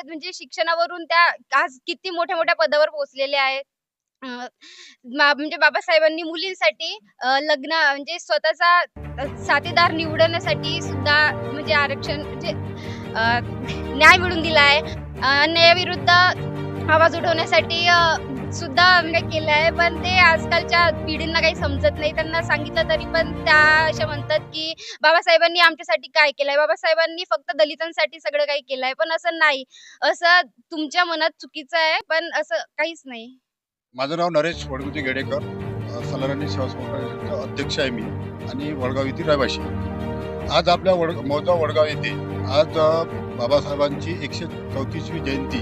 म्हणजे शिक्षणावरून त्या आज किती मोठ्या मोठ्या पदावर पोहोचलेल्या आहेत. म्हणजे बाबासाहेबांनी मुलींसाठी लग्न म्हणजे स्वतःचा साथीदार निवडण्यासाठी सुद्धा म्हणजे आरक्षण म्हणजे न्याय मिळवून दिला आहे. अन्यायाविरुद्ध आवाज उठवण्यासाठी सुद्धा म्हणजे केलं आहे. पण ते आजकालच्या पिढींना काही समजत नाही. त्यांना सांगितलं तरी पण त्या अशा म्हणतात की बाबासाहेबांनी आमच्यासाठी काय केलंय? बाबासाहेबांनी फक्त दलितांसाठी सगळं काही केलंय. पण असं नाही. असं तुमच्या मनात चुकीचं आहे पण असं काहीच नाही. माझं नाव नरेश वडगुजी गेडेकर. अ, सलारांनी सेवा संस्थेचा अध्यक्ष आहे मी आणि वडगाव येथील रहिवाशी आज आपल्या वड मौजा वडगाव येथे आज बाबासाहेबांची एकशे चौतीसवी जयंती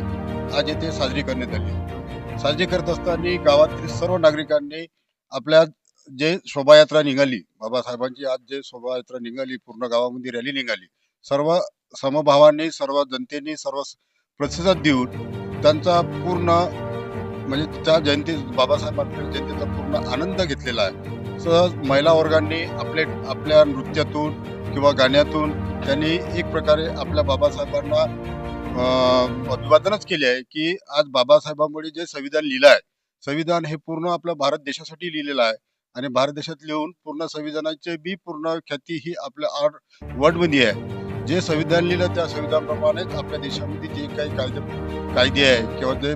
आज येथे साजरी करण्यात आली. साजरी करत असताना गावातील सर्व नागरिकांनी आपल्या जे शोभायात्रा निघाली बाबासाहेबांची आज जे शोभायात्रा निघाली पूर्ण गावामध्ये रॅली निघाली सर्व समभावाने सर्व जनतेने सर्व प्रतिसाद देऊन त्यांचा पूर्ण म्हणजे त्या जयंती बाबासाहेबांच्या जयंतीचा पूर्ण आनंद घेतलेला आहे. सहज महिला वर्गांनी आपले आपल्या नृत्यातून किंवा गाण्यातून त्यांनी एक प्रकारे आपल्या बाबासाहेबांना अभिवादनच केले आहे की आज बाबासाहेबांमुळे जे संविधान लिहिलं आहे संविधान हे पूर्ण आपल्या भारत देशासाठी लिहिलेलं आहे आणि भारत देशात लिहून पूर्ण संविधानाचे बी पूर्ण ख्याती ही आपल्या आर वर्ल्डमध्ये आहे. जे संविधान लिहिलं त्या संविधानाप्रमाणेच आपल्या देशामध्ये जे काही कायदे कायदे आहे किंवा जे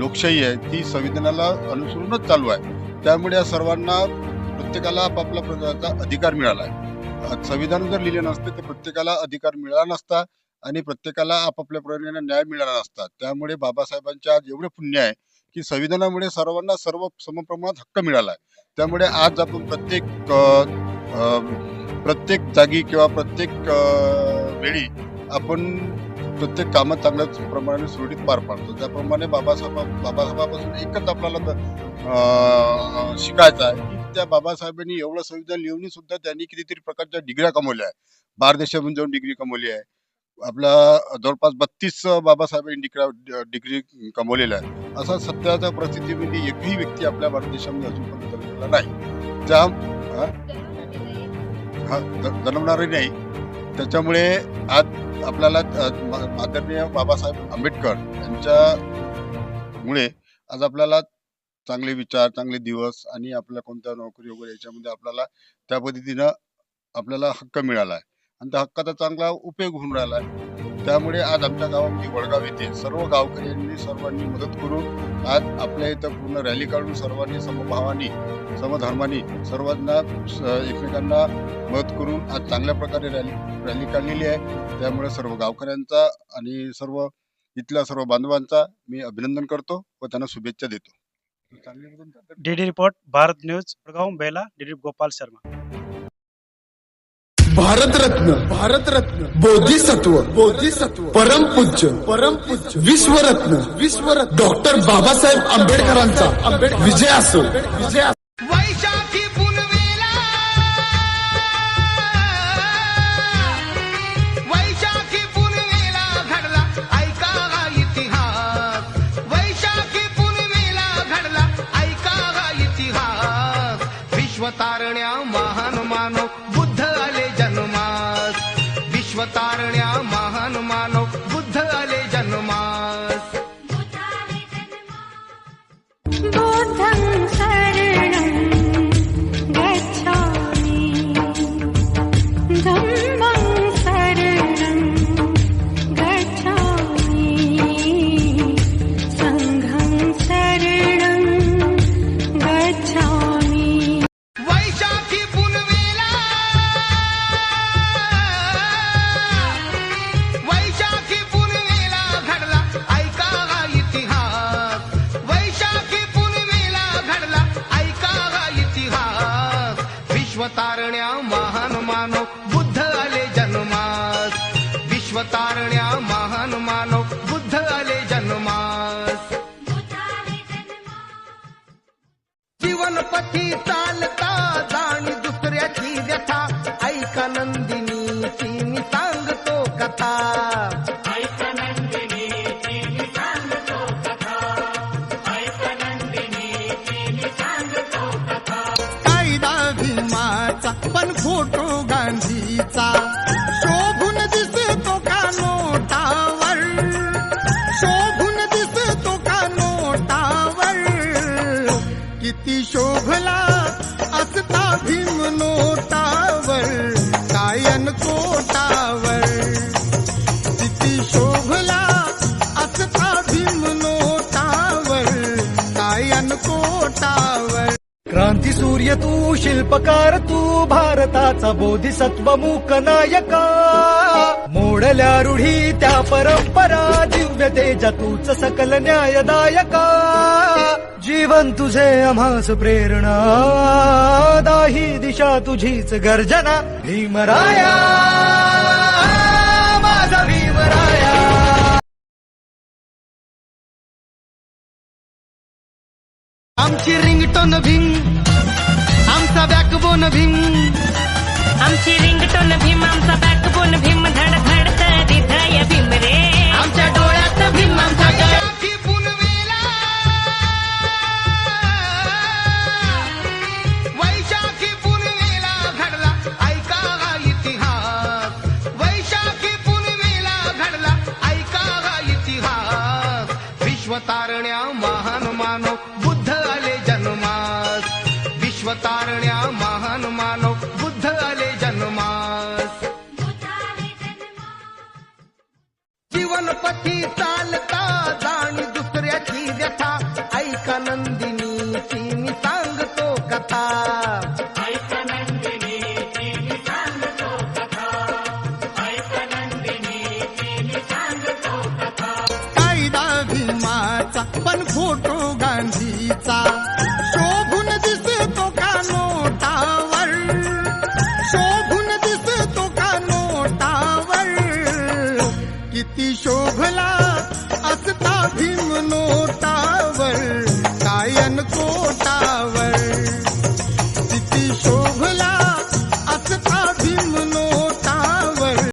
लोकशाही आहे ती संविधानाला अनुसरूनच चालू आहे. त्यामुळे या सर्वांना प्रत्येकाला आपापल्या अधिकार मिळाला आहे. संविधान जर लिहिले नसते तर प्रत्येकाला अधिकार मिळाला नसता. आणि प्रत्येकाला आपापल्या प्रमाणे न्याय मिळाला असतात. त्यामुळे बाबासाहेबांच्या आज एवढे पुण्य आहे की संविधानामुळे सर्वांना सर्व समप्रमाणात हक्क मिळाला आहे. त्यामुळे आज आपण प्रत्येक प्रत्येक जागी किंवा प्रत्येक वेळी आपण प्रत्येक कामं चांगल्या प्रमाणे सुरळीत पार पाडतो. त्याप्रमाणे बाबासाहेब बाबासाहेबापासून एकच आपल्याला शिकायचं आहे की त्या बाबासाहेबांनी एवढं संविधान लिहून सुद्धा त्यांनी कितीतरी प्रकारच्या डिग्र्या कमवल्या आहे बाहेर देशातून जाऊन डिग्री कमवली आहे. आपला जवळपास बत्तीस बाबासाहेबांनी डिग्र्या डिग्री कमवलेल्या आहे. असा सध्याच्या परिस्थितीमध्ये म्हणजे एकही व्यक्ती आपल्या भारत देशामध्ये अजूनपर्यंत जन्मलेला नाही. त्या हा ज- जन्मणारही नाही. त्याच्यामुळे आज आपल्याला आदरणीय बाबासाहेब आंबेडकर यांच्या मुळे आज आपल्याला चांगले विचार चांगले दिवस आणि आपल्या कोणत्या नोकरी वगैरे याच्यामध्ये आपल्याला त्या पद्धतीनं आपल्याला हक्क मिळाला आहे. आणि त्या हक्काचा चांगला उपयोग होऊन राहिला आहे. त्यामुळे आज आमच्या गावामध्ये वडगाव येथे सर्व गावकऱ्यांनी सर्वांनी मदत करून आज आपल्या इथं पूर्ण रॅली काढून सर्वांनी समभावानी समधर्मानी सर्वांना स- एकमेकांना मदत करून आज चांगल्या प्रकारे रॅली रॅली काढलेली आहे. त्यामुळे सर्व गावकऱ्यांचा आणि सर्व इथल्या सर्व बांधवांचा मी अभिनंदन करतो व त्यांना शुभेच्छा देतो. DD report Bharat news Bela DD Gopal Sharma. Bharat Ratna Bharat Ratna Bodhisattva बोधिसत्व परमपूज्य परमपूज्य विश्वरत्न विश्वरत्न डॉक्टर बाबासाहेब आंबेडकरांचा आंबेडकर विजय असो. विजय சொந்தம் विश्वतारण्या महान मानव बुद्ध आले जन्मास. विश्वतारण्या महान मानव बुद्ध आले जन्मास. जीवनपथी चालता ती शोभला असता भीम नोटावर कायन कोटावर. ती शोभला असता भीम नोटावर कायन कोटावर. क्रांती सूर्य तू शिल्पकार तू भारताचा बोधिसत्व मूक नायका. मोडल्या रूढी त्या परंपरा दिव्य तेज तूच सकल न्यायदायका. ज्ञान तुझे आम्हास प्रेरणा. दाही दिशा तुझीच गर्जना. भीमराया. माझा भीमराया. आमची रिंगटोन भिंग आमचा बॅकबोन भिंग आमची रिंगटोन भीम आमचा बॅकबोन भीम धड विश्वतारण्या महान मानव बुद्ध आले जन्मास. विश्वतारण्या महान मानव बुद्ध आले जन्मास. जीवनपथी चालता किती शोभला असता भीम